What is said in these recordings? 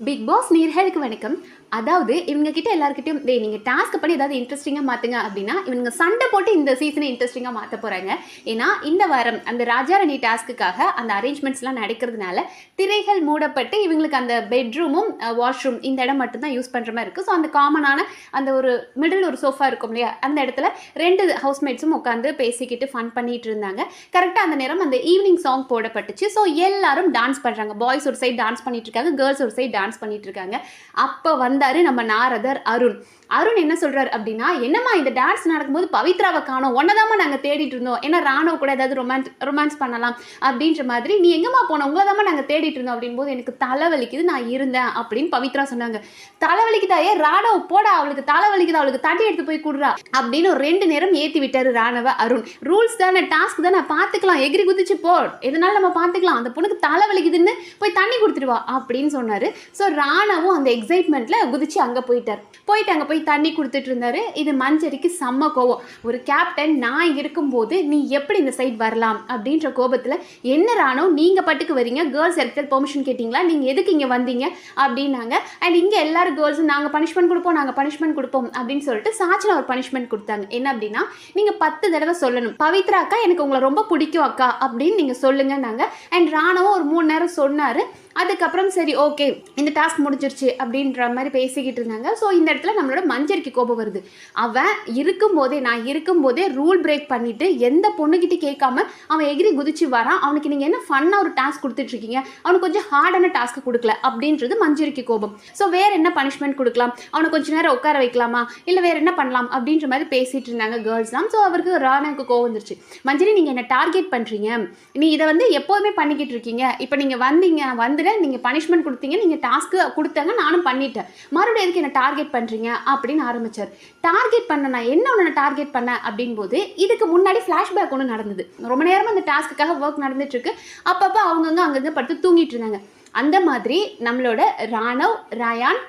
Big pass நேர்களுக்கு வணக்கம். அதாவது இவங்க கிட்ட எல்லாருக்கிட்டையும் டே நீங்கள் டாஸ்க் பண்ணி ஏதாவது இன்ட்ரெஸ்டிங்காக மாற்றுங்க அப்படின்னா இவங்க சண்டை போட்டு இந்த சீசனை இன்ட்ரெஸ்டிங்காக மாற்ற போகிறாங்க ஏன்னா இந்த வாரம் அந்த ராஜாரணி டாஸ்க்குக்காக அந்த அரேஞ்ச்மெண்ட்ஸ்லாம் நடக்கிறதுனால திரைகள் மூடப்பட்டு இவங்களுக்கு அந்த பெட்ரூமும் வாஷ்ரூம் இந்த இடம் மட்டும்தான் யூஸ் பண்ணுற மாதிரி இருக்குது ஸோ அந்த காமனான அந்த ஒரு மிடில் ஒரு சோஃபா இருக்கும் இல்லையா? அந்த இடத்துல ரெண்டு ஹவுஸ்மேட்ஸும் உட்காந்து பேசிக்கிட்டு ஃபன் பண்ணிட்டு இருந்தாங்க. கரெக்டாக அந்த நேரம் அந்த ஈவினிங் சாங் போடப்பட்டுச்சு. ஸோ எல்லாரும் டான்ஸ் பண்ணுறாங்க பாய்ஸ் ஒரு சைடு டான்ஸ் பண்ணிட்டு இருக்காங்க. கேர்ள்ஸ் ஒரு சைடு டான்ஸ் பண்ணிட்டு இருக்காங்க அப்போ வந்தாரு நம்ம நாரதர் அருண். அருண் என்ன சொல்றாரு அப்படின்னா என்னம்மா இந்த டான்ஸ் நடக்கும்போது பவித்ராவை காணோம் ஒன்னதாம்மா நாங்கள் தேடிட்டு இருந்தோம் ஏன்னா ராணுவ கூட ஏதாவது ரொமான்ஸ் ரொமான்ஸ் பண்ணலாம் அப்படின்ற மாதிரி நீ எங்கம்மா போன உங்களை தாம்மா நாங்கள் தேடிட்டு இருந்தோம் அப்படின் போது எனக்கு தலைவலிக்குது நான் இருந்தேன் அப்படின்னு பவித்ரா சொன்னாங்க. தலைவலிக்குதா ஏ ராணுவ போடா அவளுக்கு தலைவலிக்குதா அவளுக்கு தட்டி எடுத்து போய் கொடுறா அப்படின்னு ஒரு ரெண்டு நேரம் ஏற்றி விட்டாரு ராணுவ அருண். ரூல்ஸ் தானே டாஸ்க் தானே பார்த்துக்கலாம் எகிரி குதிச்சு போ. எதனால நம்ம பார்த்துக்கலாம் அந்த பொண்ணுக்கு தலைவலிக்குதுன்னு போய் தண்ணி கொடுத்துடுவா அப்படின்னு சொன்னாரு. ஸோ ராணவும் அந்த எக்ஸைட்மெண்ட்டில் குதிச்சு அங்கே போயிட்டார். போயிட்டு அங்கே போய் தண்ணி கொடுத்துட்டு இருந்தாரு. இது மஞ்சரிக்கு செம்ம கோவம். ஒரு கேப்டன் நான் இருக்கும்போது நீ எப்படி இந்த சைட் வரலாம்? அப்படின்ற கோபத்தில் என்ன ராணோ நீங்கள் பட்டுக்கு வரீங்க? கேர்ள்ஸ் இடத்துல பெர்மிஷன் கேட்டிங்களா? நீங்கள் எதுக்கு இங்கே வந்தீங்க? அப்படின்னாங்க. அண்ட் இங்கே எல்லாரும் கேர்ள்ஸும் நாங்கள் பனிஷ்மெண்ட் கொடுப்போம் நாங்கள் பனிஷ்மெண்ட் கொடுப்போம் அப்படின்னு சொல்லிட்டு சாச்சில் ஒரு பனிஷ்மெண்ட் கொடுத்தாங்க. என்ன அப்படின்னா நீங்கள் பத்து தடவை சொல்லணும். பவித்ரா அக்கா எனக்கு உங்களை ரொம்ப பிடிக்கும் அக்கா அப்படின்னு நீங்கள் சொல்லுங்கன்னாங்க. அண்ட் ராணவும் ஒரு மூணு நேரம் சொன்னார். அதுக்கப்புறம் சரி ஓகே இந்த டாஸ்க் முடிஞ்சிருச்சு அப்படின்ற மாதிரி பேசிக்கிட்டு இருந்தாங்க. ஸோ இந்த இடத்துல நம்மளோட மஞ்சரிக்கு கோபம் வருது. அவன் இருக்கும்போதே நான் இருக்கும்போதே ரூல் பிரேக் பண்ணிட்டு எந்த பொண்ணுகிட்ட கேட்காம அவன் எகிரி குதிச்சு வரான். அவனுக்கு நீங்கள் என்ன ஃபன்னாக ஒரு டாஸ்க் கொடுத்துட்ருக்கீங்க அவனுக்கு கொஞ்சம் ஹார்டான டாஸ்க் கொடுக்கல அப்படின்றது மஞ்சரிக்கு கோபம். ஸோ வேற என்ன பனிஷ்மெண்ட் கொடுக்கலாம்? அவனை கொஞ்ச நேரம் உட்கார வைக்கலாமா? இல்லை வேற என்ன பண்ணலாம்? அப்படின்ற மாதிரி பேசிகிட்டு இருந்தாங்க கேர்ள்ஸ்லாம் ஸோ அவருக்கு ராணாவுக்கு கோவம் வந்துருச்சு. மஞ்சரி நீங்கள் என்ன டார்கெட் பண்ணுறீங்க நீ இதை வந்து எப்போதுமே பண்ணிக்கிட்டு இருக்கீங்க. இப்போ நீங்கள் வந்தீங்க வந்துட. நீங்கள் பனிஷ்மெண்ட் கொடுத்தீங்க நீங்கள் டாஸ்க்கு கொடுத்தாங்க நானும் பண்ணிட்டேன். மறுபடியும் எதுக்கு என்ன டார்கெட் பண்ணுறீங்க அப்படின்னு ஆரம்பிச்சார். டார்கெட் பண்ண நான் என்ன ஒன்று டார்கெட் பண்ணேன்? அப்படின்போது இதுக்கு முன்னாடி ஃப்ளாஷ்பேக் ஒன்று நடந்தது. ரொம்ப நேரமாக அந்த டாஸ்க்குக்காக ஒர்க் நடந்துட்டுருக்கு. அப்பப்போ அவங்கவுங்க அங்கங்கே படுத்து தூங்கிட்டு இருந்தாங்க. அந்த மாதிரி நம்மளோட ராணவ் ராயான்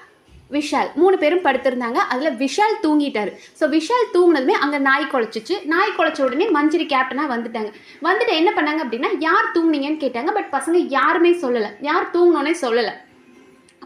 விஷால் மூணு பேரும் படுத்திருந்தாங்க. அதில் விஷால் தூங்கிட்டார். ஸோ விஷால் தூங்கினதுமே அங்கே நாய் குலைச்சிச்சு. நாய் குலைச்ச உடனே மஞ்சரி கேப்டனாக வந்துட்டாங்க. வந்துட்டு என்ன பண்ணாங்க அப்படின்னா யார் தூங்குனீங்கன்னு கேட்டாங்க. பட் பசங்க யாருமே சொல்லலை. யார் தூங்கினோன்னே சொல்லலை.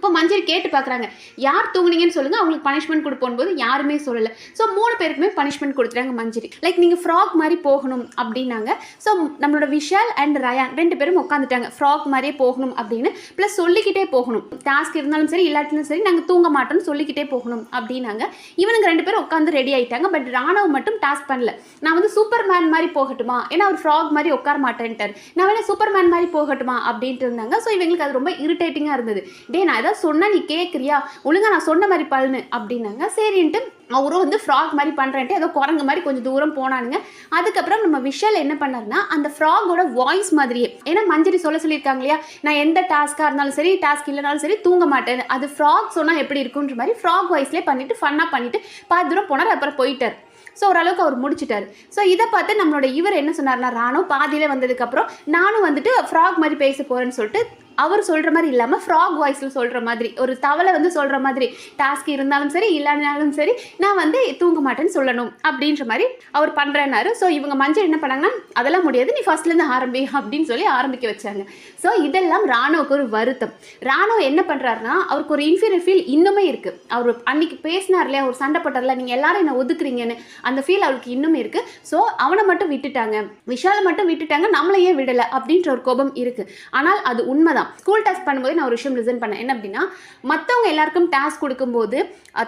அப்போ மஞ்சள் கேட்டு பார்க்குறாங்க யார் தூங்குனீங்கன்னு சொல்லுங்கள் அவங்களுக்கு பனிஷ்மெண்ட் கொடுப்போம் போது யாருமே சொல்லலை. ஸோ மூணு பேருக்குமே பனிஷ்மெண்ட் கொடுத்துட்டாங்க மஞ்சரி லைக் நீங்கள் ஃப்ராக் மாதிரி போகணும் அப்படின்னாங்க. ஸோ நம்மளோட விஷால் அண்ட் ரயான் ரெண்டு பேரும் உட்காந்துட்டாங்க ஃப்ராக் மாதிரியே போகணும் அப்படின்னு. ப்ளஸ் சொல்லிக்கிட்டே போகணும். டாஸ்க் இருந்தாலும் சரி இல்லாட்டிலும் சரி நாங்கள் தூங்க மாட்டோம்னு சொல்லிக்கிட்டே போகணும் அப்படின்னாங்க. இவனுங்க ரெண்டு பேரும் உட்காந்து ரெடி ஆயிட்டாங்க. பட் ராணவ் மட்டும் டாஸ்க் பண்ணல. நான் வந்து சூப்பர் மேன் மாதிரி போகட்டுமா? ஏன்னா அவர் ஃப்ராக் மாதிரி உட்கார மாட்டேன்ட்டார். நான் வேணா சூப்பர் மேன் மாதிரி போகட்டுமா? அப்படின்ட்டு இருந்தாங்க. ஸோ இவங்களுக்கு அது ரொம்ப இரிட்டேட்டிங்காக இருந்தது. டே நான் ஏதாவது சொன்னால் நீ கேட்குறியா ஒழுங்கா நான் சொன்ன மாதிரி பண்ணுன்னு அப்படின்னாங்க. சரின்ட்டு அவரும் வந்து ஃப்ராக் மாதிரி பண்ணுறேன்ட்டு ஏதோ குரங்கு மாதிரி கொஞ்சம் தூரம் போனானுங்க. அதுக்கப்புறம் நம்ம விஷால் என்ன பண்ணாருன்னா அந்த ஃப்ராகோட வாய்ஸ் மாதிரியே ஏன்னா மஞ்சரி சொல்ல சொல்லியிருக்காங்க இல்லையா? நான் எந்த டாஸ்க்காக இருந்தாலும் சரி டாஸ்க் இல்லைனாலும் சரி தூங்க மாட்டேன் அது ஃப்ராக் சொன்னால் எப்படி இருக்குன்ற மாதிரி ஃப்ராக் வாய்ஸ்லேயே பண்ணிட்டு ஃபன்னாக பண்ணிட்டு பாதி தூரம் போனார் அப்புறம் போயிட்டார். ஸோ ஓரளவுக்கு அவர் முடிச்சிட்டாரு. ஸோ இதை பார்த்து நம்மளோட இவர் என்ன சொன்னார்னா ராணும் பாதியில் வந்ததுக்கப்புறம் நானும் வந்துட்டு ஃப்ராக் மாதிரி பேச போகிறேன்னு சொல்லிட்டு அவர் சொல்கிற மாதிரி இல்லாமல் ஃப்ராக் வாய்ஸில் சொல்கிற மாதிரி ஒரு தவளை வந்து சொல்கிற மாதிரி டாஸ்க் இருந்தாலும் சரி இல்லைனாலும் சரி நான் வந்து தூங்க மாட்டேன்னு சொல்லணும் அப்படின்ற மாதிரி அவர் பண்ணுறேன்னாரு ஸோ இவங்க மஞ்சள் என்ன பண்ணாங்கன்னா அதெல்லாம் முடியாது நீ ஃபர்ஸ்ட்லேருந்து ஆரம்பி அப்படின்னு சொல்லி ஆரம்பிக்க வச்சாங்க. ஸோ இதெல்லாம் ராணுவுக்கு ஒரு வருத்தம். ராணுவ என்ன பண்ணுறாருன்னா அவருக்கு ஒரு இன்ஃபீரியர் ஃபீல் இன்னுமே இருக்குது அவர் அன்னைக்கு பேசினார் இல்லையா ஒரு சண்டை போட்டார்ல நீங்கள் எல்லாரும் என்னை ஒதுக்குறீங்கன்னு. அந்த ஃபீல் அவருக்கு இன்னுமே இருக்குது ஸோ அவனை மட்டும் விட்டுட்டாங்க. விஷாலை மட்டும் விட்டுட்டாங்க நம்மளை ஏன் விடலை அப்படின்ற ஒரு கோபம் இருக்குது ஆனால் அது உண்மைதான். ஸ்கூல் டெஸ்ட் பண்ணும்போது நான் ஒரு விஷயம் ரிசன் பண்ணேன். என்ன அப்படின்னா மற்றவங்க எல்லாருக்கும் டாஸ்க் கொடுக்கும்போது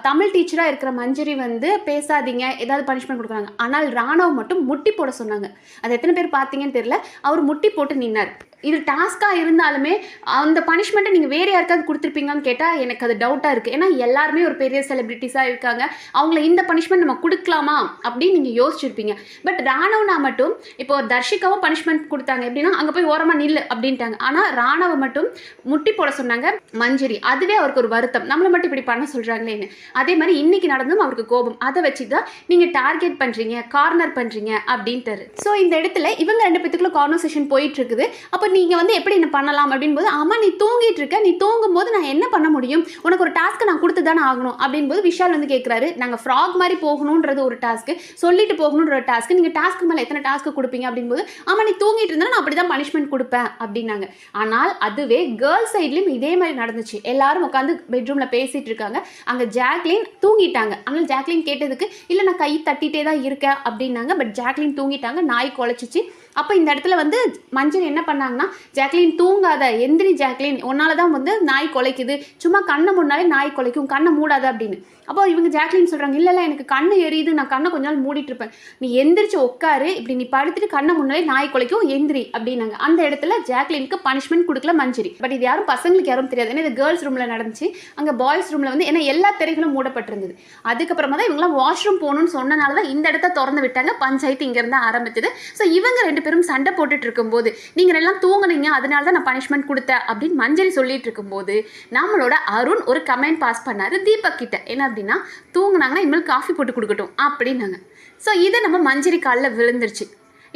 தமிழ் டீச்சராக இருக்கிற மஞ்சரி வந்து பேசாதீங்க ஏதாவது பனிஷ்மெண்ட் கொடுக்குறாங்க. ஆனால் ராணவ் மட்டும் முட்டி போட சொன்னாங்க. அது எத்தனை பேர் பார்த்தீங்கன்னு தெரியல. அவர் முட்டி போட்டு நின்னார். இது டாஸ்க்காக இருந்தாலுமே அந்த பனிஷ்மெண்ட்டை நீங்கள் வேறு யாருக்காவது கொடுத்துருப்பீங்கன்னு கேட்டால் எனக்கு அது டவுட்டாக இருக்குது ஏன்னா எல்லாருமே ஒரு பெரிய செலிபிரிட்டிஸாக இருக்காங்க. அவங்கள இந்த பனிஷ்மெண்ட் நம்ம கொடுக்கலாமா அப்படின்னு நீங்கள் யோசிச்சிருப்பீங்க. பட் ராணவனா மட்டும் இப்போ தர்ஷிகாவும் பனிஷ்மெண்ட் கொடுத்தாங்க. எப்படின்னா அங்கே போய் ஓரமாக நில்லு அப்படின்ட்டாங்க. ஆனால் ராணவ மட்டும் முட்டி போட சொன்னாங்க மஞ்சரி. அதுவே அவருக்கு ஒரு வருத்தம். நம்மளை மட்டும் இப்படி பண்ண சொல்கிறாங்களேன்னு அதே மாதிரி இன்னைக்கு நடந்தும் அவருக்கு கோபம். அதை வச்சு தான் நீங்கள் டார்கெட் பண்ணுறீங்க கார்னர் பண்ணுறீங்க அப்படின்ட்டு ஸோ இந்த இடத்துல இவங்க ரெண்டு பேத்துக்குள்ள கான்வர்சேஷன் போயிட்டு இருக்குது. அப்போ நீங்கள் வந்து எப்படி என்ன பண்ணலாம் அப்படின்போது ஆமாம் நீ தூங்கிட்டு இருக்க. நீ தூங்கும் போது நான் என்ன பண்ண முடியும்? உனக்கு ஒரு டாஸ்க்கு நான் கொடுத்து தானே ஆகணும்? அப்படின்போது விஷால் வந்து கேட்குறாரு நாங்கள் ஃப்ராக் மாதிரி போகணுன்றது ஒரு டாஸ்க்கு சொல்லிட்டு போகணுன்ற ஒரு டாஸ்க்கு நீங்கள் டாஸ்க்கு மேலே எத்தனை டாஸ்க்கு கொடுப்பீங்க? அப்படின்போது ஆமாம் நீ தூங்கிட்டு இருந்தா நான் அப்படி தான் பனிஷ்மெண்ட் கொடுப்பேன். அப்படின்னாங்க. ஆனால் அதுவே கேர்ள்ஸ் சைட்லேயும் இதே மாதிரி நடந்துச்சு. எல்லாரும் உட்காந்து பெட்ரூமில் பேசிகிட்டு இருக்காங்க. அங்கே ஜாக்லின் தூங்கிட்டாங்க. ஆனால் ஜாக்லின் கேட்டதுக்கு இல்லை நான் கை தட்டிகிட்டே தான் இருக்கேன். அப்படின்னாங்க. பட் ஜாக்லின் தூங்கிட்டாங்க. நாய் குலைச்சிச்சு. அப்போ இந்த இடத்துல வந்து மஞ்சள் என்ன பண்ணாங்கன்னா ஜாக்லின் தூங்காத எந்திரி ஜாக்லின் உன்னால தான் வந்து நாய் குலைக்குது. சும்மா கண்ணை முன்னாலே நாய் குலைக்கும் கண்ணை மூடாத அப்படின்னு. அப்போ இவங்க ஜாக்லின் சொல்கிறாங்க இல்லை இல்லை எனக்கு கண்ணு எரியுது நான் கண்ணை கொஞ்ச நாள் மூடிட்டு இருப்பேன் நீ எந்திரிச்சு உட்காரு இப்படி நீ படுத்துட்டு கண்ணை முன்னாலே நாய் குலைக்கும் எந்திரி அப்படின்னாங்க. அந்த இடத்துல ஜாக்லினுக்கு பனிஷ்மெண்ட் கொடுக்கல மஞ்சரி. பட் இது யாரும் பசங்களுக்கு யாரும் தெரியாது. ஏன்னா இது கேர்ள்ஸ் ரூமில் நடந்துச்சு. அங்கே பாய்ஸ் ரூமில் வந்து ஏன்னா எல்லா திரைகளும் மூடப்பட்டிருந்தது. அதுக்கப்புறமா தான் இவங்களாம் வாஷ்ரூம் போகணும்னு சொன்னனால தான் இந்த இடத்த திறந்து விட்டாங்க. பஞ்சாயத்து இங்கேருந்து ஆரம்பிச்சது. ஸோ இவங்க ரெண்டு பேரும் சண்டை போட்டுட்டு இருக்கும்போது நீங்கள் எல்லாம் தூங்குனீங்க அதனால தான் நான் பனிஷ்மெண்ட் கொடுத்தேன் அப்படின்னு மஞ்சரி சொல்லிட்டு இருக்கும்போது நம்மளோட அருண் ஒரு கமெண்ட் பாஸ் பண்ணாரு தீபக் கிட்ட. என்ன அப்படின்னா தூங்குனாங்கன்னா இனிமேல் காஃபி போட்டு கொடுக்கட்டும் அப்படின்னாங்க. ஸோ இதை நம்ம மஞ்சரி காலில் விழுந்துருச்சு.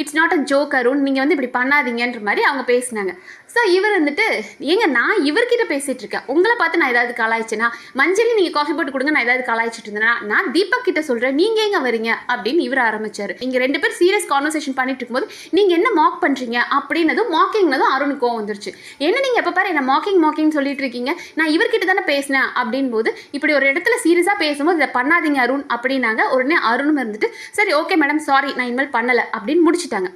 It's not a joke Arun. நீங்கள் வந்து இப்படி பண்ணாதீங்கன்ற மாதிரி அவங்க பேசினாங்க. ஸோ இவர் வந்துட்டு ஏங்க நான் இவர்கிட்ட பேசிகிட்டு இருக்கேன். உங்களை பார்த்து நான் ஏதாவது கலாய்ச்சேன்னா மஞ்சளி நீங்கள் காஃபி போட்டு கொடுங்க நான் ஏதாவது கலாய்ச்சிட்டு இருந்தேன்னா நான் தீபக் கிட்ட சொல்கிறேன் நீங்கள் எங்கே வரீங்க? அப்படின்னு இவர் ஆரம்பிச்சார். இங்கே ரெண்டு பேர் சீரியஸ் கான்வர்சேஷன் பண்ணிட்டு இருக்கும்போது நீங்கள் என்ன மாக் பண்ணுறீங்க அப்படின்னதும் மாக்கிங்னதும் அருண் கோவம் வந்துருச்சு. என்ன நீங்கள் எப்போ பாரு என்ன மாக்கிங் மாக்கிங் சொல்லிட்டு இருக்கீங்க. நான் இவர்கிட்ட தானே பேசினேன். அப்படின் போது இப்படி ஒரு இடத்துல சீரியஸாக பேசும்போது இதை பண்ணாதீங்க அருண். அப்படின்னாங்க. உடனே அருணும் இருந்துட்டு சரி ஓகே மேடம் சாரி நான் இனிமேல் பண்ணலை. அப்படின்னு முடிச்சிட்டாங்க.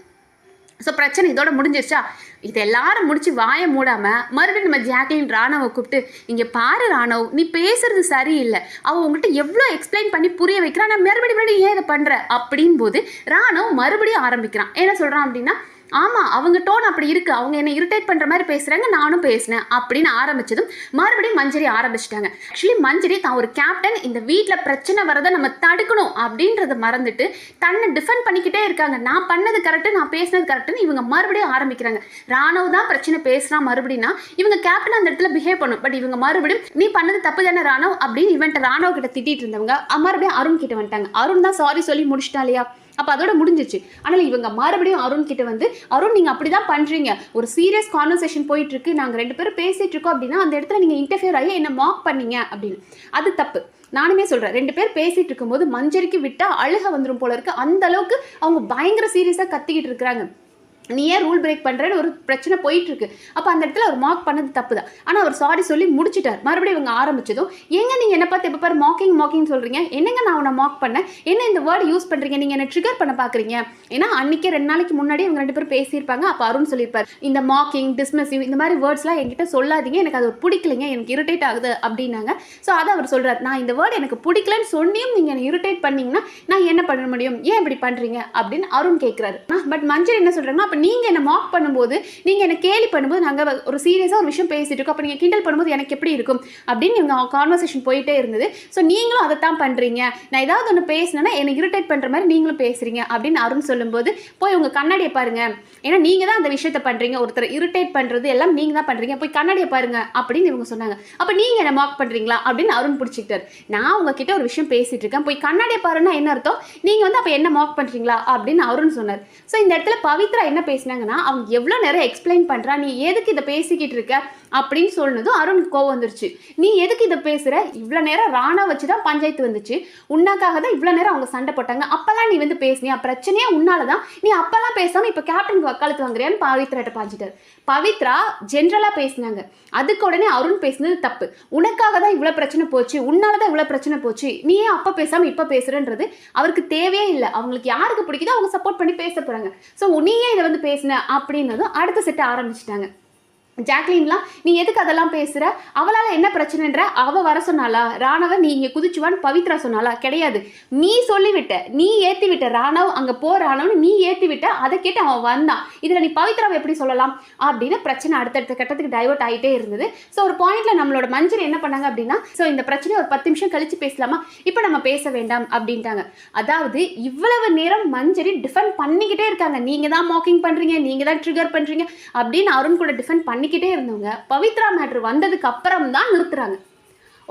ஸோ பிரச்சனை இதோட முடிஞ்சிருச்சா? இது எல்லாரும் முடிச்சு வாயை மூடாம மறுபடியும் நம்ம ஜாக்லின் ராணவை கூப்பிட்டு இங்கே பாரு ராணவ் நீ பேசுறது சரியில்லை. அவ உங்ககிட்ட எவ்வளோ எக்ஸ்பிளைன் பண்ணி புரிய வைக்கிறான் நான் மறுபடியும் மறுபடியும் ஏன் இதை பண்ணுற அப்படின் போது ராணவ் மறுபடியும் ஆரம்பிக்கிறான். என்ன சொல்கிறான் அப்படின்னா ஆமாம் அவங்க டோன் அப்படி இருக்குது அவங்க என்னை இரிட்டேட் பண்ணுற மாதிரி பேசுகிறாங்க நானும் பேசினேன் அப்படின்னு ஆரம்பிச்சதும் மறுபடியும் மஞ்சரி ஆரம்பிச்சிட்டாங்க. ஆக்சுவலி மஞ்சரி தான் ஒரு கேப்டன் இந்த வீட்டில் பிரச்சனை வரதை நம்ம தடுக்கணும் அப்படின்றத மறந்துட்டு தன்னை டிஃபெண்ட் பண்ணிக்கிட்டே இருக்காங்க. நான் பண்ணது கரெக்டு நான் பேசினது கரெக்டுன்னு இவங்க மறுபடியும் ஆரம்பிக்கிறாங்க. ராணுவ தான் பிரச்சனை பேசுகிறான் மறுபடியும் இவங்க கேப்டன் அந்த இடத்துல பிஹேவ் பண்ணும். பட் இவங்க மறுபடியும் நீ பண்ணது தப்பு தானே ராணுவ அப்படின்னு இவன்ட்ட ராணுவ கிட்ட திட்டிட்டு இருந்தவங்க மறுபடியும் அருண் கிட்ட வந்துட்டாங்க. அருண் தான் சாரி சொல்லி முடிச்சிட்டா இல்லையா? அப்போ அதோட முடிஞ்சிச்சு ஆனால் இவங்க மறுபடியும் அருண் கிட்ட வந்து அருண் நீங்கள் அப்படி தான் பண்ணுறீங்க ஒரு சீரியஸ் கான்வர்சேஷன் போயிட்டு இருக்கு நாங்கள் ரெண்டு பேரும் பேசிட்டு இருக்கோம் அப்படின்னா அந்த இடத்துல நீங்கள் இன்டர்ஃபியர் ஆகி என்ன மாக் பண்ணீங்க? அப்படின்னு. அது தப்பு. நானுமே சொல்கிறேன் ரெண்டு பேர் பேசிகிட்டு இருக்கும்போது மஞ்சரிக்கு விட்டால் அழுக வந்துடும் போல இருக்குது அந்த அளவுக்கு அவங்க பயங்கர சீரியஸாக கத்திக்கிட்டு இருக்கிறாங்க. நீ ஏன் ரூல் பிரேக் பண்ணுறேன்னு ஒரு பிரச்சனை போயிட்டுருக்கு. அப்போ அந்த இடத்துல அவர் மார்க் பண்ணது தப்பு தான் ஆனால் அவர் சாரி சொல்லி முடிச்சிட்டார். மறுபடியும் இவங்க ஆரம்பிச்சதும் எங்கே நீங்கள் என்ன பார்த்து எப்போ பாரு மாக்கிங் மாக்கிங் சொல்கிறீங்க என்னங்க நான் உன்னை மார்க் பண்ணேன்? என்ன இந்த வேர்டு யூஸ் பண்ணுறீங்க நீங்கள் என்ன ட்ரிகர் பண்ண பார்க்குறீங்க ஏன்னா அன்றைக்கே ரெண்டு நாளைக்கு முன்னாடி இவங்க ரெண்டு பேரும் பேசியிருப்பாங்க. அப்போ அருண் சொல்லியிருப்பார் இந்த மாக்கிங் டிஸ்மிசிவ் இந்த மாதிரி வேர்ட்ஸ்லாம் என்கிட்ட சொல்லாதீங்க. எனக்கு அது ஒரு பிடிக்கலைங்க. எனக்கு இரிட்டேட் ஆகுது அப்படின்னாங்க. ஸோ அதை அவர் சொல்கிறார் நான் இந்த வேர்டு எனக்கு பிடிக்கலன்னு சொன்னியும் நீங்கள் என்னை இரிட்டேட் பண்ணிங்கன்னா நான் என்ன பண்ண முடியும்? ஏன் இப்படி பண்ணுறீங்க அப்படின்னு அருண் கேட்குறாரு பட் மஞ்சள் என்ன சொல்கிறாங்கன்னா அப்போ நீங்கள் என்னை மார்க் பண்ணும்போது நீங்கள் என்ன கேலி பண்ணும்போது நாங்கள் ஒரு சீரியஸாக ஒரு விஷயம் பேசிட்டு இருக்கோம். அப்போ நீங்கள் கிண்டல் பண்ணும்போது எனக்கு எப்படி இருக்கும்? அப்படின்னு இவங்க கான்வர்சேஷன் போயிட்டே இருந்தது. ஸோ நீங்களும் அதை தான் பண்ணுறீங்க நான் ஏதாவது ஒன்று பேசினேன்னா என்னை இரிட்டேட் பண்ணுற மாதிரி நீங்களும் பேசுகிறீங்க அப்படின்னு அருண் சொல்லும்போது போய் உங்கள் கண்ணாடியை பாருங்கள் ஏன்னா நீங்கள் தான் அந்த விஷயத்த பண்ணுறீங்க ஒருத்தர் இரிட்டேட் பண்ணுறது எல்லாம் நீங்கள் தான் பண்ணுறீங்க போய் கண்ணாடியை பாருங்க அப்படின்னு இவங்க சொன்னாங்க. அப்போ நீங்கள் என்ன மார்க் பண்ணுறீங்களா அப்படின்னு அருண் பிடிச்சிக்கிட்டார். நான் உங்ககிட்ட ஒரு விஷயம் பேசிகிட்டு இருக்கேன். போய் கண்ணாடியை பாருன்னா என்ன அர்த்தம்? நீங்கள் வந்து அப்போ என்ன மார்க் பண்ணுறீங்களா அப்படின்னு அருண் சொன்னார். ஸோ இந்த இடத்துல பவித்ரா என்ன பேசினாங்கன்னா அவங்க எவ்வளோ நேரம் எக்ஸ்பிளைன் பண்ணுறா நீ எதுக்கு இதை பேசிக்கிட்டு இருக்க? அப்படின்னு சொன்னதும் அருணுக்கு கோவம் வந்துருச்சு. நீ எதுக்கு இதை பேசுகிற இவ்வளோ நேரம் ராணா வச்சு தான் பஞ்சாயத்து வந்துச்சு. உன்னாக்காக தான் இவ்வளோ நேரம் அவங்க சண்டை போட்டாங்க. அப்போல்லாம் நீ வந்து பேசினியா? பிரச்சனையே உன்னால தான். நீ அப்போல்லாம் பேசாமல் இப்போ கேப்டனுக்கு வக்காலத்து வாங்குறியான்னு பவித்ராட்ட பாஞ்சிட்டார். பவித்ரா ஜென்ரலாக பேசினாங்க. அதுக்கு உடனே அருண் பேசினது தப்பு. உனக்காக தான் இவ்வளோ பிரச்சனை போச்சு. உன்னால தான் இவ்வளோ பிரச்சனை போச்சு. நீ ஏன் அப்போ பேசாமல் இப்போ பேசுறன்றது அவருக்கு தேவையே இல்லை. அவங்களுக்கு யாருக்கு பிடிக்குதோ அவங்க சப்போர்ட் பண்ணி பேச போகிறாங்க ஸோ நீயே இதை வந்து பேசின அப்படின்னதும் அடுத்த செட்டை ஆரம்பிச்சிட்டாங்க. ஜாக்லின்லாம் நீ எதுக்கு அதெல்லாம் பேசுகிற அவளால் என்ன பிரச்சனைன்ற அவள் வர சொன்னாளா? ராணவ நீ இங்கே குதிச்சுவான்னு பவித்ரா சொன்னாளா? கிடையாது. நீ சொல்லிவிட்ட நீ ஏற்றி விட்ட ராணவ் அங்கே போ ராணவன்னு நீ ஏற்றி விட்ட அதை கேட்டு அவன் வந்தான். இதில் நீ பவித்ராவை எப்படி சொல்லலாம்? அப்படின்னு பிரச்சனை அடுத்தடுத்த கட்டத்துக்கு டைவர்ட் ஆகிட்டே இருந்தது. ஸோ ஒரு பாயிண்டில் நம்மளோட மஞ்சள் என்ன பண்ணாங்க அப்படின்னா ஸோ இந்த பிரச்சனையை ஒரு பத்து நிமிஷம் கழித்து பேசலாமா? இப்போ நம்ம பேச வேண்டாம் அப்படின்ட்டாங்க. அதாவது இவ்வளவு நேரம் மஞ்சரி டிஃபெண்ட் பண்ணிக்கிட்டே இருக்காங்க. நீங்கள் தான் மாக்கிங் பண்ணுறீங்க நீங்கள் தான் ட்ரிகர் பண்ணுறீங்க அப்படின்னு அருண் கூட டிஃபெண்ட் பண்ணிக்கிட்டே இருந்தவங்க பவித்ரா மேட்ரு வந்ததுக்கு அப்புறம் தான் நிறுத்துறாங்க.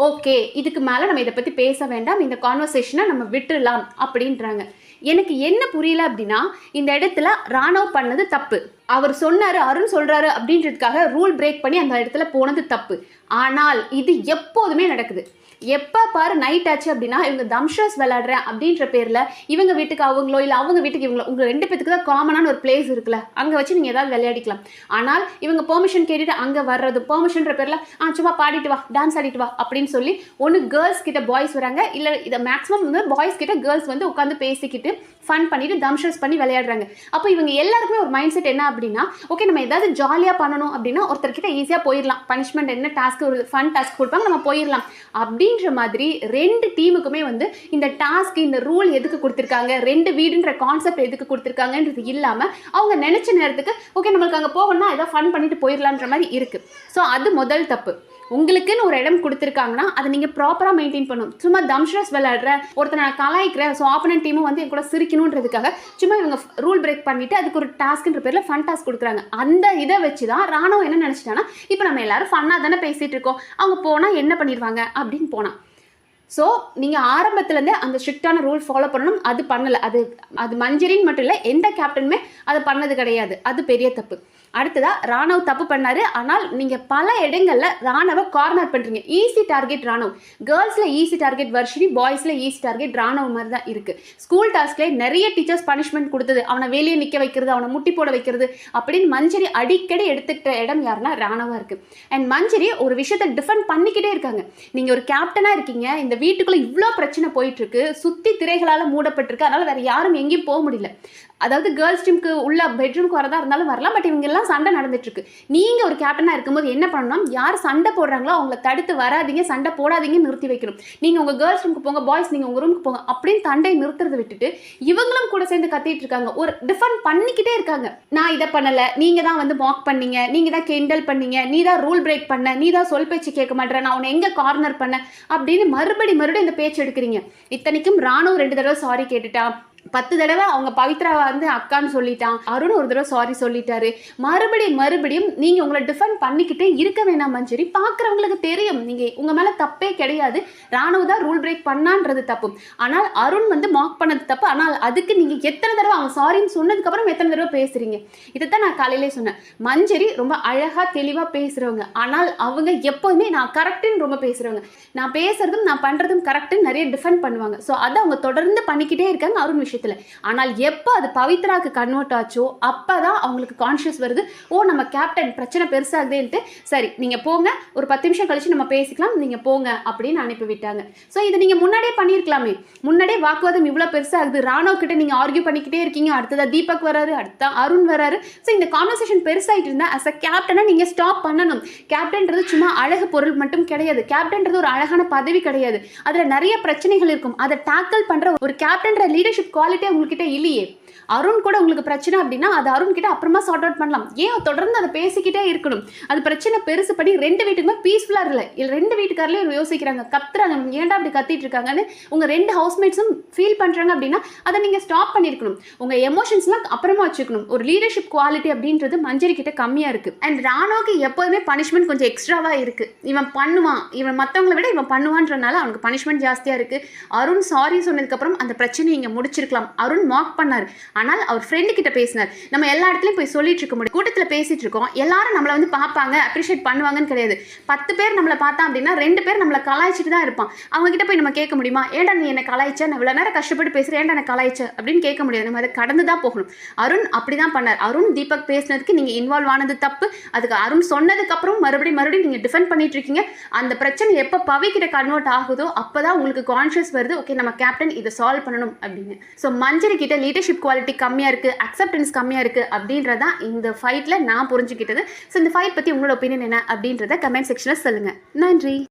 ஓகே இதுக்கு மேலே நம்ம இதை பற்றி பேச வேண்டாம் இந்த கான்வர்சேஷனை நம்ம விட்டுறலாம் அப்படின்றாங்க. எனக்கு என்ன புரியல அப்படின்னா இந்த இடத்துல ராணவ் பண்ணது தப்பு. அவர் சொன்னாரு அருண் சொல்றாரு அப்படின்றதுக்காக ரூல் பிரேக் பண்ணி அந்த இடத்துல போனது தப்பு. ஆனால் இது எப்போதுமே நடக்குது. எப்போ பாரு நைட் ஆச்சு அப்படின்னா இவங்க தம்ஷஸ் விளாடுறேன் அப்படின்ற பேரில் இவங்க வீட்டுக்கு அவங்களோ இல்லை அவங்க வீட்டுக்கு இவங்களோ உங்கள் ரெண்டு பேத்துக்கு தான் காமனான ஒரு பிளேஸ் இருக்குல்ல அங்கே வச்சு நீங்கள் ஏதாவது விளையாடிக்கலாம். ஆனால் இவங்க பெர்மிஷன் கேட்டுட்டு அங்கே வர்றது பெர்மிஷன்ற பேரில் ஆ சும்மா பாடிட்டு வா டான்ஸ் ஆடிட்டு வா அப்படின்னு சொல்லி ஒன்று கேர்ள்ஸ் கிட்ட பாய்ஸ் வராங்க. இல்லை இதை மேக்ஸிமம் வந்து பாய்ஸ் கிட்ட கேர்ள்ஸ் வந்து உட்காந்து பேசிக்கிட்டு ஃபன் பண்ணிட்டு தம்ஷஸ் பண்ணி விளையாடுறாங்க. அப்போ இவங்க எல்லாருக்குமே ஒரு மைண்ட் செட் என்ன அப்படின்னா ஓகே நம்ம ஏதாவது ஜாலியாக பண்ணணும் அப்படின்னா ஒருத்தர்கிட்ட ஈஸியாக போயிடலாம் பனிஷ்மெண்ட் என்ன டாஸ்க் ஒரு ஃபன் டாஸ்க் கொடுப்பாங்க நம்ம போயிடலாம் அப்படின்ற மாதிரி ரெண்டு டீமுக்குமே வந்து இந்த டாஸ்க் இந்த ரூல் எதுக்கு கொடுத்துருக்காங்க ரெண்டு வீடுன்ற கான்செப்ட் எதுக்கு கொடுத்துருக்காங்கன்றது இல்லாமல் அவங்க நினச்ச நேரத்துக்கு ஓகே நம்மளுக்கு அங்கே போகணும்னா ஏதோ ஃபன் பண்ணிட்டு போயிடலான்ற மாதிரி இருக்குது ஸோ அது முதல் தப்பு. உங்களுக்குன்னு ஒரு இடம் கொடுத்துருக்காங்கன்னா அதை நீங்கள் ப்ராப்பராக மெயின்டைன் பண்ணணும். சும்மா தம்ஷரஸ் விளையாடுற ஒருத்தர் நான் கலாய்க்கிறேன் ஸோ ஆப்பனன் டீமும் வந்து என் கூட சிரிக்கணுன்றதுக்காக சும்மா இவங்க ரூல் பிரேக் பண்ணிவிட்டு அதுக்கு ஒரு டாஸ்க்ன்ற பேரில் ஃபன் டாஸ்க் கொடுக்குறாங்க. அந்த இதை வச்சு தான் ராணுவம் என்ன நினச்சிட்டாங்கன்னா இப்போ நம்ம எல்லாரும் ஃபன்னாக தானே பேசிகிட்டு இருக்கோம். அவங்க போனால் என்ன பண்ணிடுவாங்க அப்படின்னு போனால் ஸோ நீங்கள் ஆரம்பத்துலேருந்தே அந்த ஸ்ட்ரிக்டான ரூல் ஃபாலோ பண்ணணும். அது பண்ணலை. அது அது மஞ்சரின்னு மட்டும் இல்லை எந்த கேப்டனுமே அதை பண்ணது கிடையாது. அது பெரிய தப்பு. அடுத்ததா ராணவ் தப்பு பண்ணாரு. ஆனால் நீங்கள் பல இடங்களில் ராணவை கார்னர் பண்ணுறீங்க ஈஸி டார்கெட் ராணவ். கேர்ள்ஸில் ஈஸி டார்கெட் வர்ஷினி பாய்ஸில் ஈஸி டார்கெட் ராணவ் மாதிரி தான் இருக்குது ஸ்கூல் டாஸ்க்லேயே நிறைய டீச்சர்ஸ் பனிஷ்மெண்ட் கொடுத்தது. அவனை வெளியே நிற்க வைக்கிறது அவனை முட்டி போட வைக்கிறது அப்படின்னு மஞ்சரி அடிக்கடி எடுத்துக்கிட்ட இடம் யாருன்னா ராணவா இருக்குது அண்ட் மஞ்சரி ஒரு விஷயத்தை டிஃபெண்ட் பண்ணிக்கிட்டே இருக்காங்க. நீங்கள் ஒரு கேப்டனாக இருக்கீங்க. இந்த வீட்டுக்குள்ளே இவ்வளோ பிரச்சனை போயிட்டு இருக்கு. சுற்றி திரைகளால் மூடப்பட்டிருக்கு. அதனால் வேற யாரும் எங்கேயும் போக முடியல. அதாவது கேர்ள்ஸ் டீமுக்கு உள்ள பெட்ரூம்க்கு வரதா இருந்தாலும் வரலாம் பட் இவங்க எல்லாம் சண்டை நடந்துட்டுருக்கு. நீங்கள் ஒரு கேப்டனாக இருக்கும்போது என்ன பண்ணணும்? யார் சண்டை போடுறாங்களோ அவங்கள தடுத்து வராதிங்க சண்டை போடாதீங்க நிறுத்தி வைக்கணும். நீங்கள் உங்கள் கேர்ள்ஸ் ரூமுக்கு போங்க பாய்ஸ் நீங்கள் உங்கள் ரூமுக்கு போங்க அப்படின்னு சண்டை நிறுத்துறதை விட்டுட்டு இவங்களும் கூட சேர்ந்து கத்திட்டு இருக்காங்க. ஒரு டிஃபெண்ட் பண்ணிக்கிட்டே இருக்காங்க. நான் இதை பண்ணலை நீங்கள் தான் வந்து மாக் பண்ணீங்க நீங்கள் தான் கிண்டல் பண்ணீங்க நீ தான் ரூல் பிரேக் பண்ண நீ தான் சொல் பேச்சு கேட்க மாட்டேற நான் உன்னை எங்கே கார்னர் பண்ண அப்படின்னு மறுபடி மறுபடியும் இந்த பேச்சு எடுக்கிறீங்க. இத்தனைக்கும் ராணுவ ரெண்டு தடவை சாரி கேட்டுட்டா. பத்து தடவை அவங்க பவித்ரா வந்து அக்கான்னு சொல்லிட்டான். அருண் ஒரு தடவை சாரி சொல்லிட்டாரு. மறுபடியும் மறுபடியும் நீங்கள் உங்களை டிஃபெண்ட் பண்ணிக்கிட்டே இருக்க வேணாம் மஞ்சரி. பார்க்குறவங்களுக்கு தெரியும். நீங்கள் உங்கள் மேலே தப்பே கிடையாது. ராணுவ தான் ரூல் பிரேக் பண்ணான்றது தப்பு. ஆனால் அருண் வந்து மாக் பண்ணது தப்பு. ஆனால் அதுக்கு நீங்கள் எத்தனை தடவை அவன் சாரின்னு சொன்னதுக்கப்புறம் எத்தனை தடவை பேசுகிறீங்க இதை தான் நான் காலையிலே சொன்னேன். மஞ்சரி ரொம்ப அழகாக தெளிவாக பேசுகிறவங்க ஆனால் அவங்க எப்போதுமே நான் கரெக்டுன்னு ரொம்ப பேசுகிறவங்க நான் பேசுறதும் நான் பண்ணுறதும் கரெக்டுன்னு நிறைய டிஃபெண்ட் பண்ணுவாங்க. ஸோ அதை அவங்க தொடர்ந்து பண்ணிக்கிட்டே இருக்காங்க அருண் விஷயத்தில். ஆனால் எப்போ அது பவித்ராக்கு கன்வெர்ட் ஆச்சோ அப்போ தான் அவங்களுக்கு கான்ஷியஸ் வருது ஓ நம்ம கேப்டன் பிரச்சனை பெருசாகுதேன்ட்டு. சரி நீங்கள் போங்க ஒரு பத்து நிமிஷம் கழிச்சு நம்ம பேசிக்கலாம் நீங்கள் போங்க அப்படின்னு அனுப்பி விட்டாங்க. ஸோ இதை நீங்கள் முன்னாடியே பண்ணியிருக்கலாமே. முன்னாடியே வாக்குவாதம் இவ்வளோ பெருசாகுது ராணுவ கிட்ட நீங்கள் ஆர்கியூ பண்ணிக்கிட்டே இருக்கீங்க. அடுத்ததான் தீபக் வராரு அடுத்த அருண் வராரு. ஸோ இந்த கான்வர்சேஷன் பெருசாகிட்டு இருந்தால் அஸ் அ கேப்டனை நீங்கள் ஸ்டாப் பண்ணணும். கேப்டன்றது சும்மா அழகு பொருள் மட்டும் கிடையாது. கேப்டன்றது ஒரு அழகான பதவி கிடையாது. அதில் நிறைய பிரச்சனைகள் இருக்கும். அதை டேக்கிள் பண்ணுற ஒரு கேப்டன்ற லீடர்ஷிப் குவாலிட்டி உங்ககிட்ட இல்லையே அருண் கூட உங்களுக்கு பிரச்சனை அப்படின்னா அது அருண் கிட்ட அப்புறமா சார்ட் அவுட் பண்ணலாம். ஏன் தொடர்ந்து அதை பேசிக்கிட்டே இருக்கணும்? அது பிரச்சனை பெருசு பண்ணி ரெண்டு வீட்டுக்குமே பீஸ்ஃபுல்லாக இல்லை. இல்லை ரெண்டு வீட்டுக்காரங்களே யோசிக்கிறாங்க. கத்துறாங்க. ஏன்டா அப்படி கத்திட்டு இருக்காங்கன்னு உங்கள் ரெண்டு ஹவுஸ்மேட்ஸும் ஃபீல் பண்ணுறாங்க அப்படின்னா அதை நீங்கள் ஸ்டாப் பண்ணியிருக்கணும் உங்கள் எமோஷன்ஸ்லாம் அப்புறமா வச்சுக்கணும். ஒரு லீடர்ஷிப் குவாலிட்டி அப்படின்றது மஞ்சரி கிட்ட கம்மியாக இருக்குது அண்ட் ராணுவுக்கு எப்போதுமே பனிஷ்மெண்ட் கொஞ்சம் எக்ஸ்ட்ராவாக இருக்குது இவன் பண்ணுவான். இவன் மற்றவங்களை விட இவன் பண்ணுவான்றனால அவனுக்கு பனிஷ்மெண்ட் ஜாஸ்தியாக இருக்குது அருண் சாரி சொன்னதுக்கப்புறம் அந்த பிரச்சனையை இங்கே முடிச்சிருக்கலாம். அருண் மாக் பண்ணார். ஆனால் அவர் ஃப்ரெண்டு கிட்ட பேசினார். நம்ம எல்லா இடத்துலையும் போய் சொல்லிட்டு இருக்க முடியும். கூட்டத்தில் பேசிட்டு இருக்கோம். எல்லாரும் நம்மளை வந்து பார்ப்பாங்க அப்ரிஷியேட் பண்ணுவாங்கன்னு கிடையாது. பத்து பேர் நம்மளை பார்த்தா அப்படின்னா ரெண்டு பேர் நம்மளை கலாய்ச்சிட்டு தான் இருப்பான். அவங்க கிட்ட போய் நம்ம கேட்க முடியுமா? ஏன்டா நீ என்ன கலாய்ச்ச? நான் இவ்வளோ நேரம் கஷ்டப்பட்டு பேசுகிறேன் ஏன்டா என்ன கலாய்ச்ச? அப்படின்னு கேட்க முடியாது. நம்ம அதை கடந்து தான் போகணும். அருண் அப்படி தான் பண்ணார். அருண் தீபக் பேசினதுக்கு நீங்கள் இன்வால்வ் ஆனது தப்பு. அதுக்கு அருண் சொன்னதுக்கப்புறம் மறுபடியும் மறுபடியும் நீங்கள் டிஃபெண்ட் பண்ணிட்டு இருக்கீங்க. அந்த பிரச்சனை எப்போ பவிக்கிட்ட கன்வெர்ட் ஆகுதோ அப்போ தான் உங்களுக்கு கான்ஷியஸ் வருது. ஓகே நம்ம கேப்டன் இதை சால்வ் பண்ணணும் அப்படின்னு. ஸோ மஞ்சரி கிட்ட லீடர்ஷிப் குவாலிட்டி கம்மியாக இருக்குது அக்செப்டன்ஸ் கம்மியாக இருக்குது அப்படின்றதான் இந்த ஃபைட்டில் நான் புரிஞ்சுக்கிட்டது. ஸோ இந்த ஃபைட் பற்றி உங்களோட ஒப்பீனியன் என்ன அப்படின்றத கமெண்ட் செக்ஷனில் சொல்லுங்கள் நன்றி.